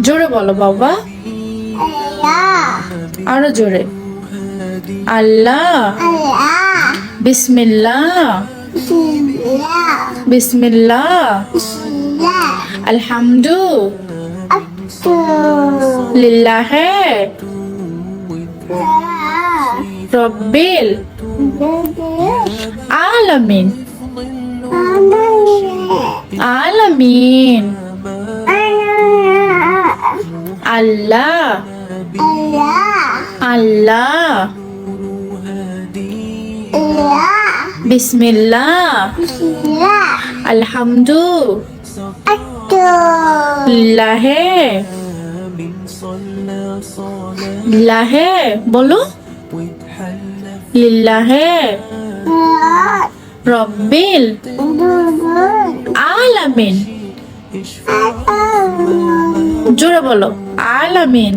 জোরে বলো বাবা. আরও জোরে আল্লাহ. বিসমিল্লাহ. বিসমিল্লাহ. আলহামদু. লিল্লাহে. রব্বিল. আলামিন. আলামিন. আল্লাহ আল্লাহ. বিসমিল্লাহ আলহামদু. লিল্লাহে লিল্লাহে বলো লিল্লাহে. রব্বিল. আলামিন. জোরে বলো আলামিন.